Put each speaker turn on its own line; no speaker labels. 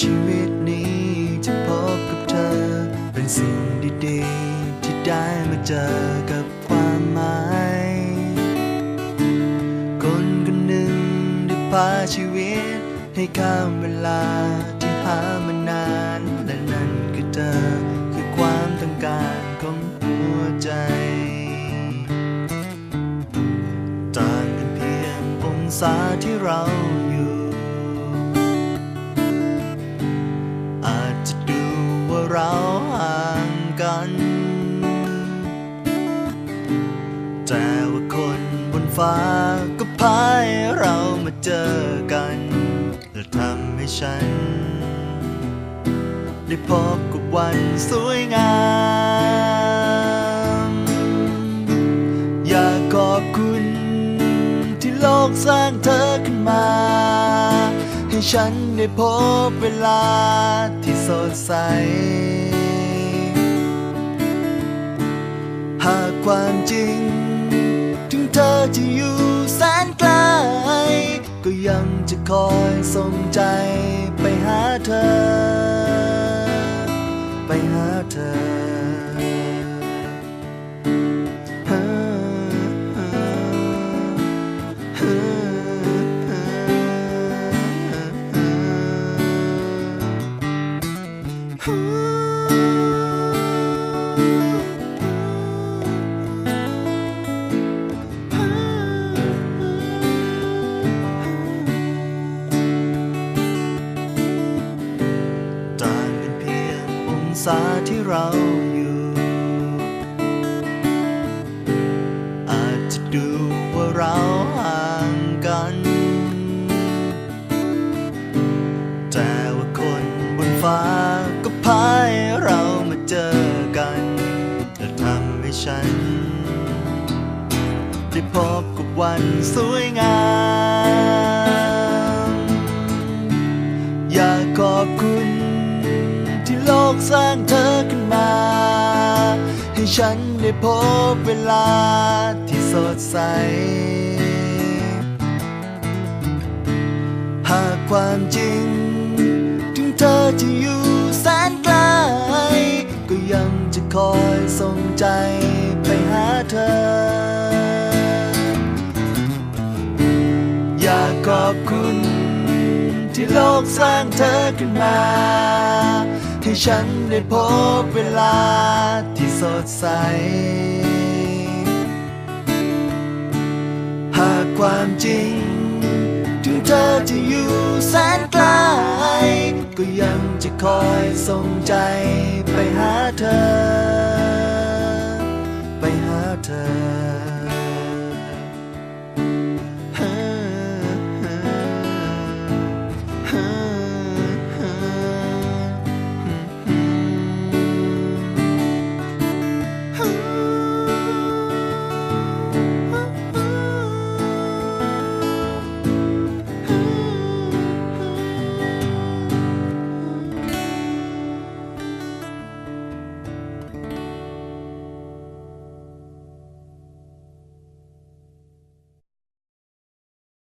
ชีวิตนี้จะพบกับเธอ เป็นสิ่งดีๆ ที่ได้มาเจอกับความหมายคนคนหนึ่งได้พาชีวิต ให้ข้ามเวลาที่หามานาน และนั่นคือเธอคือความต้องการของหัวใจต่างกันเพียงองศาที่เรา ฟ้าก็พาให้เรามาเจอกัน และทำให้ฉัน ได้พบกับวันสวยงาม อยากขอบคุณ ที่โลกสร้างเธอขึ้นมา ให้ฉันได้พบเวลาที่สดใสหากความจริง เธอจะอยู่แสนไกล ก็ยังจะคอยส่งใจไปหาเธอ ไปหาเธอ งองศาที่เราอยู่ อาจจะดูว่าเราห่างกัน แต่ว่าคนบนฟ้าก็พาให้เรามาเจอกันและทำให้ฉัน ได้พบกับวันสวยงาม อยากขอบคุณ ที่โลกสร้างเธอขึ้นมา ให้ฉันได้พบเวลาที่สดใส หากความจริง ถึงเธอจะอยู่แสนไกล ก็ยังจะคอยส่งใจไปหาเธอ อยากขอบคุณที่โลกสร้างเธอขึ้นมา ฉันได้พบเวลาที่สดใส หากความจริง ถึงเธอจะอยู่แสนไกล ก็ยังจะคอยส่งใจไปหาเธอ ไปหาเธอ